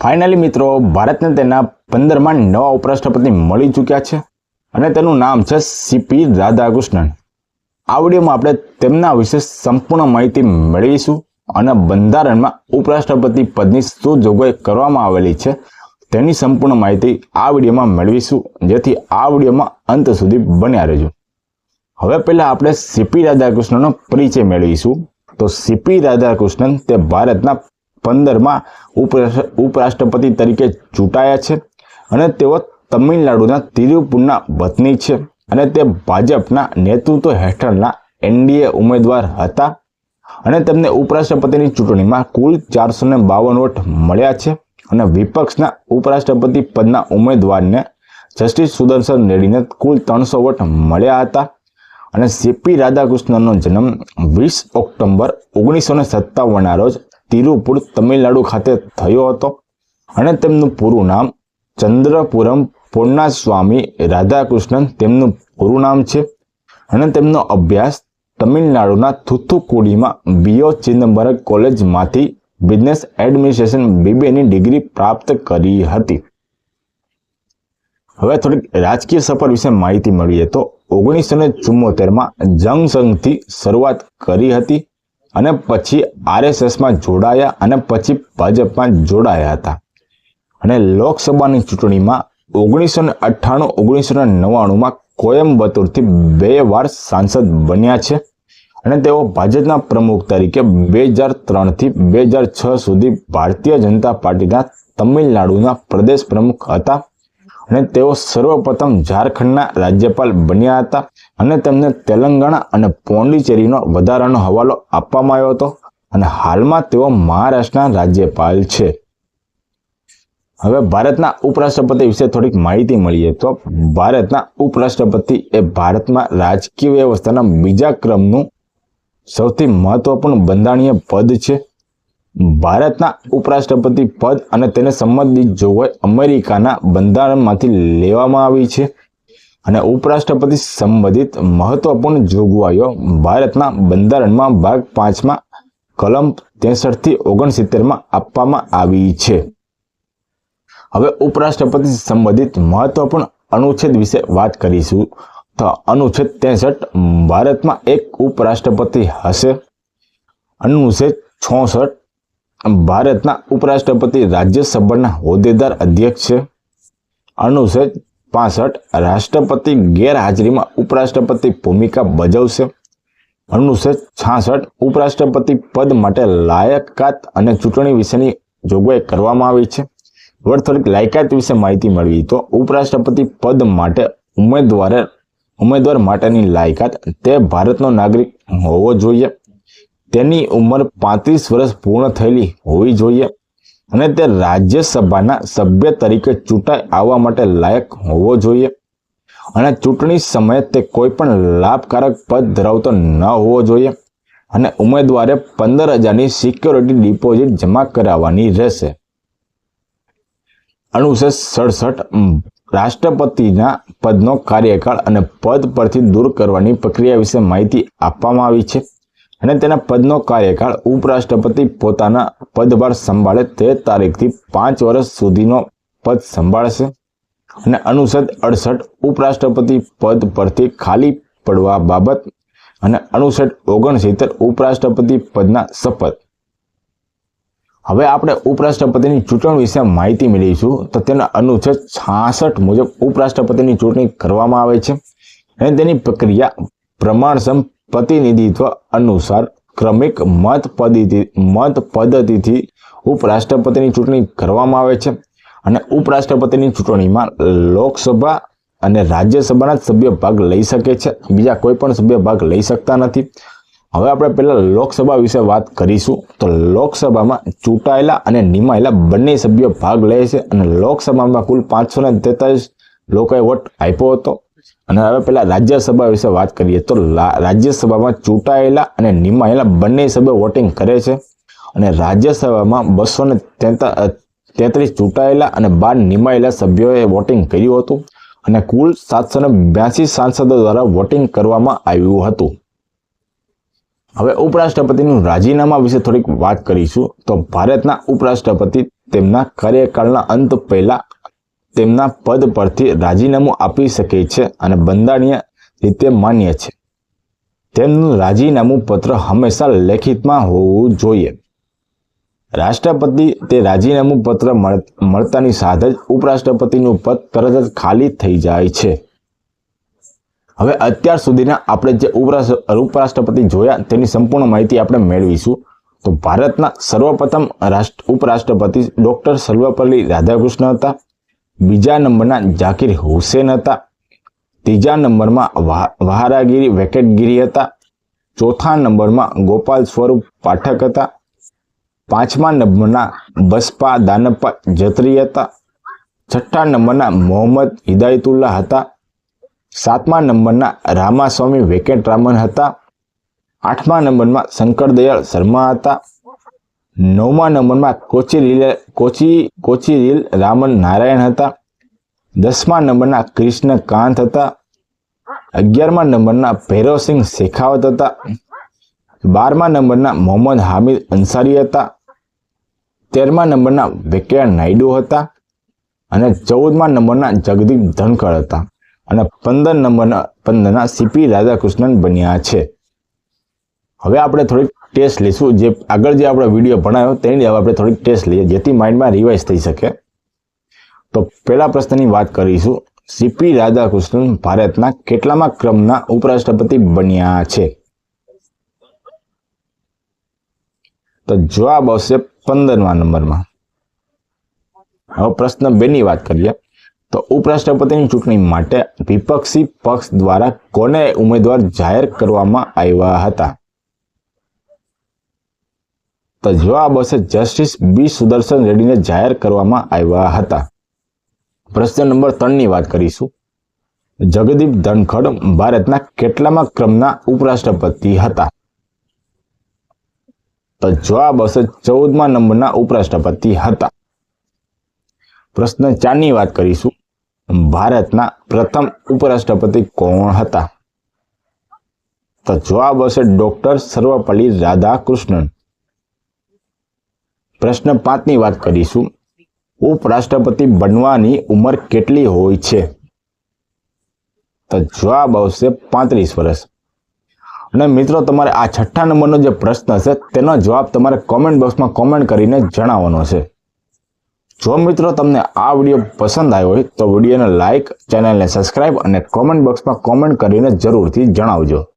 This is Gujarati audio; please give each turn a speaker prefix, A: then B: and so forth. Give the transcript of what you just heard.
A: ફાઇનલી મિત્રો, ભારતને તેના પંદરમાં નવા ઉપરાષ્ટ્રપતિ મળી ચૂક્યા છે અને તેનું નામ છે સીપી રાધાકૃષ્ણન. આ વિડીયોમાં આપણે તેમના વિશે સંપૂર્ણ માહિતી મેળવીશું અને બંધારણમાં ઉપરાષ્ટ્રપતિ પદની શું જોગવાઈ કરવામાં આવેલી છે તેની સંપૂર્ણ માહિતી આ વિડીયોમાં મેળવીશું, જેથી આ વિડીયોમાં અંત સુધી બન્યા રહેજો. હવે પહેલાં આપણે સીપી રાધાકૃષ્ણનો પરિચય મેળવીશું. તો સીપી રાધાકૃષ્ણન તે ભારતના પંદરમાં ઉપરાષ્ટ્રપતિ તરીકે ચૂંટાયા છે અને તેઓ તમિલનાડુના તિરુપુરના વતની છે અને તે ભાજપના નેતૃત્વ હેઠળના એનડીએ ઉમેદવાર હતા અને તેમને ઉપરાષ્ટ્રપતિની ચૂંટણીમાં કુલ ચારસો ને બાવન વોટ મળ્યા છે અને વિપક્ષના ઉપરાષ્ટ્રપતિ પદના ઉમેદવારને જસ્ટિસ સુદર્શન રેડ્ડીને કુલ ત્રણસો વોટ મળ્યા હતા અને સીપી રાધાકૃષ્ણનનો જન્મ વીસ ઓક્ટોબર ઓગણીસો ને સત્તાવનના રોજ તિરુપુર તમિલનાડુ ખાતે થયો હતો અને તેમનું પૂરું નામ ચંદ્રપુરમ પૂર્ણાસ્વામી રાધાકૃષ્ણન તેમનું પૂરું નામ છે. અને તેમનો અભ્યાસ તમિલનાડુના થુથુકુડીમાં બીઓ ચિદમ્બરમ કોલેજમાંથી બિઝનેસ એડમિનિસ્ટ્રેશન બીબીએની ડિગ્રી પ્રાપ્ત કરી હતી. હવે થોડીક રાજકીય સફર વિશે માહિતી મળીએ તો ઓગણીસો ને ચુમ્મોતેરમાં જંગ સંઘથી શરૂઆત કરી હતી. અને પછી આરએસએસમાં જોડાયા અને પછી ભાજપમાં જોડાયા હતા. અને લોકસભાની ચૂંટણીમાં ઓગણીસો ને અઠ્ઠાણું, ઓગણીસો ને નવ્વાણુંમાં કોયમ્બતુરથી બે વાર સાંસદ બન્યા છે અને તેઓ ભાજપના પ્રમુખ તરીકે બે હજાર ત્રણથી બે હજાર છ સુધી ભારતીય જનતા પાર્ટીના તમિલનાડુના પ્રદેશ પ્રમુખ હતા અને તેઓ સર્વપ્રથમ ઝારખંડના રાજ્યપાલ બન્યા હતા. અને તેમને તેલંગાણા અને પોંડિચેરીનો વધારાનો હવાલો આપવામાં આવ્યો હતો. અને હાલમાં તેઓ મહારાષ્ટ્રના રાજ્યપાલ છે. હવે ભારતના ઉપરાષ્ટ્રપતિ વિશે થોડીક માહિતી મળીએ તો ભારતના ઉપરાષ્ટ્રપતિ એ ભારતમાં રાજકીય વ્યવસ્થાના બીજા ક્રમનું સૌથી મહત્વપૂર્ણ બંધારણીય પદ છે. ભારતના ઉપરાષ્ટ્રપતિ પદ અને તેને સંબંધિત જોગવાઈ અમેરિકાના બંધારણમાંથી લેવામાં આવી છે. અને ઉપરાષ્ટ્રપતિ સંબંધિત મહત્વપૂર્ણ જોગવાઈઓ ભારતના બંધારણમાં ભાગ પાંચમાં કલમ ત્રેસઠથી ઓગણસિત્તેરમાં આપવામાં આવી છે. હવે ઉપરાષ્ટ્રપતિ સંબંધિત મહત્વપૂર્ણ અનુચ્છેદ વિશે વાત કરીશું. તો અનુચ્છેદ ત્રેસઠ, ભારતમાં એક ઉપરાષ્ટ્રપતિ હશે. અનુચ્છેદ છોસઠ, ભારતના ઉપરાષ્ટ્રપતિ રાજ્યસભાના હોદ્દેદાર અધ્યક્ષ છે. અનુચ્છેદ પાસઠ રાષ્ટ્રપતિ ગેરહાજરીમાં ઉપરાષ્ટ્રપતિ ભૂમિકા ભજવશે. અનુચ્છેદ છાસઠ ઉપરાષ્ટ્રપતિ પદ માટે લાયકાત અને ચૂંટણી વિશેની જોગવાઈ કરવામાં આવી છે. વડ થોડીક લાયકાત વિશે માહિતી મળવી તો ઉપરાષ્ટ્રપતિ પદ માટે ઉમેદવારે ઉમેદવાર માટેની લાયકાત તે ભારતનો નાગરિક હોવો જોઈએ. તેની ઉંમર પાંત્રીસ વર્ષ પૂર્ણ થયેલી હોવી જોઈએ. અને તે રાજ્યસભાના સભ્ય તરીકે ચૂંટાઈ આવવા માટે લાયક હોવો જોઈએ. અને ચૂંટણી સમયે તે કોઈ પણ લાભકારક પદ ધરાવતો ન હોવો જોઈએ. અને ઉમેદવારે પંદર હજારની સિક્યોરિટી ડિપોઝિટ જમા કરાવવાની રહેશે. અનુચ્છેદ સડસઠ રાષ્ટ્રપતિના પદનો કાર્યકાળ અને પદ પરથી દૂર કરવાની પ્રક્રિયા વિશે માહિતી આપવામાં આવી છે. અને તેના પદનો કાર્યકાળ ઉપરાષ્ટ્રપતિ પોતાના પદભાર સંભાળે તે તારીખથી પાંચ વર્ષ સુધીનો પદ સંભાળશે. અને અનુચ્છેદ અડસઠ ઉપરાષ્ટ્રપતિ પદ પરથી ખાલી પડવા બાબત અને અનુચ્છેદ ઓગણસિત્તેર ઉપરાષ્ટ્રપતિ પદના શપથ. હવે આપણે ઉપરાષ્ટ્રપતિની ચૂંટણી વિશે માહિતી મેળવીશું તો તેના અનુચ્છેદ છાસઠ મુજબ ઉપરાષ્ટ્રપતિની ચૂંટણી કરવામાં આવે છે. અને તેની પ્રક્રિયા પ્રમાણસમ પ્રતિનિધિત્વ અનુસાર ક્રમિક મત પદ્ધતિ, મત પદ્ધતિથી ઉપરાષ્ટ્રપતિની ચૂંટણી કરવામાં આવે છે અને ઉપરાષ્ટ્રપતિની ચૂંટણીમાં લોકસભા અને રાજ્યસભાના સભ્ય ભાગ લઈ શકે છે. બીજા કોઈ પણ સભ્ય ભાગ લઈ શકતા નથી. હવે આપણે પહેલાં લોકસભા વિશે વાત કરીશું. તો લોકસભામાં ચૂંટાયેલા અને નિમાયેલા બંને સભ્યો ભાગ લે છે અને લોકસભામાં કુલ પાંચસો ને લોકોએ વોટ આપ્યો હતો. અને હવે પેલા રાજ્યસભા વિશે વાત કરીએ તો રાજ્યસભામાં ચૂંટાયેલા અને નિમાયેલા બંને સભ્યો વોટિંગ કરે છે અને રાજ્યસભામાં બસો ને તેત્રીસ ચૂંટાયેલા અને બાર નિમાયેલા સભ્યોએ વોટિંગ કર્યું હતું અને કુલ સાતસો ને બ્યાસી સાંસદો દ્વારા વોટિંગ કરવામાં આવ્યું હતું. હવે ઉપરાષ્ટ્રપતિનું રાજીનામા વિશે થોડીક વાત કરીશું. તો ભારતના ઉપરાષ્ટ્રપતિ તેમના કાર્યકાળના અંત પહેલા તેમના પદ પરથી રાજીનામું આપી શકે છે અને બંધારણીય રીતે માન્ય છે. તેમનું રાજીનામું પત્ર હંમેશા લેખિતમાં હોવું જોઈએ. રાષ્ટ્રપતિ તે રાજીનામું પત્ર મળ- મળતાની સાથે જ ઉપરાષ્ટ્રપતિનું પદ તરત જ ખાલી થઈ જાય છે. હવે અત્યાર સુધીના આપણે જે ઉપરાષ્ટ્ર- ઉપરાષ્ટ્રપતિ જોયા તેની સંપૂર્ણ માહિતી આપણે મેળવીશું. તો ભારતના સર્વપ્રથમ રાષ્ટ્ર, ઉપરાષ્ટ્રપતિ ડૉક્ટર સર્વપલ્લી રાધાકૃષ્ણ હતા. બીજા નંબરના જાકીર હુસેન હતા. ત્રીજા નંબરમાં વાહ- વહારાગીરી વેકેટગીરી હતા. ચોથા નંબરમાં ગોપાલ સ્વરૂપ પાઠક હતા. પાંચમા નંબરના બસપા દાનપ્પા જત્રી હતા. છઠ્ઠા નંબરના મોહમ્મદ હિદાયતુલ્લા હતા. સાતમા નંબરના રામાસ્વામી વેકેટ રામન હતા. આઠમા નંબરમાં શંકર દયાળ શર્મા હતા. નવમા નંબરમાં કોચીરીલ કોચી કોચીરીલ રામન નારાયણ હતા. દસમા નંબરના કૃષ્ણકાંત હતા. અગિયારમા નંબરના ભૈરવસિંહ શેખાવત હતા. બારમા નંબરના મોહમ્મદ હામિદ અંસારી હતા. તેરમા નંબરના વેંકૈયા નાયડુ હતા અને ચૌદમા નંબરના જગદીપ ધનકર હતા. અને પંદર નંબરના, પંદરના સીપી રાધાકૃષ્ણન બન્યા છે. હવે આપણે થોડીક ટેસ્ટ લઈશું. જે આગળ જે આપણે વીડિયો ભણાયો, તેની હવે આપણે થોડીક ટેસ્ટ લઈએ, જેથી માઇન્ડમાં રિવાઇઝ થઈ શકે. તો પહેલા પ્રશ્નની વાત કરીશું. સીપી રાધાકૃષ્ણન ભારતના કેટલામાં ક્રમના ઉપરાષ્ટ્રપતિ બન્યા છે? તો જવાબ આવશે પંદરમા નંબરમાં. હવે પ્રશ્ન બેની વાત કરીએ. તો ઉપરાષ્ટ્રપતિની ચૂંટણી માટે વિપક્ષી પક્ષ દ્વારા કોને ઉમેદવાર જાહેર કરવામાં આવ્યા હતા? તો જવાબ હશે જસ્ટિસ બી સુદર્શન રેડ્ડીને જાહેર કરવામાં આવ્યા હતા. પ્રશ્ન નંબર ત્રણની વાત કરીશું. જગદીપ ધનખડ ભારતના કેટલામાં ક્રમના ઉપરાષ્ટ્રપતિ હતા? તો જવાબ હશે ચૌદમા નંબરના ઉપરાષ્ટ્રપતિ હતા. પ્રશ્ન ચારની વાત કરીશું. ભારતના પ્રથમ ઉપરાષ્ટ્રપતિ કોણ હતા? તો જવાબ હશે ડોક્ટર સર્વપલ્લી રાધાકૃષ્ણન. પ્રશ્ન પાંચની વાત કરીશું. ઉપરાષ્ટ્રપતિ બનવાની ઉંમર કેટલી હોય છે? તો જવાબ આવશે પાંત્રીસ વર્ષ. અને મિત્રો, તમારે આ છઠ્ઠા નંબરનો જે પ્રશ્ન છે, તેનો જવાબ તમારે કોમેન્ટ બોક્સમાં કોમેન્ટ કરીને જણાવવાનો છે. જો મિત્રો, તમને આ વીડિયો પસંદ આવ્યો હોય, તો વિડીયોને લાઇક ચેનલને સબસ્ક્રાઇબ અને કોમેન્ટ બોક્સમાં કોમેન્ટ કરીને જરૂરથી જણાવજો.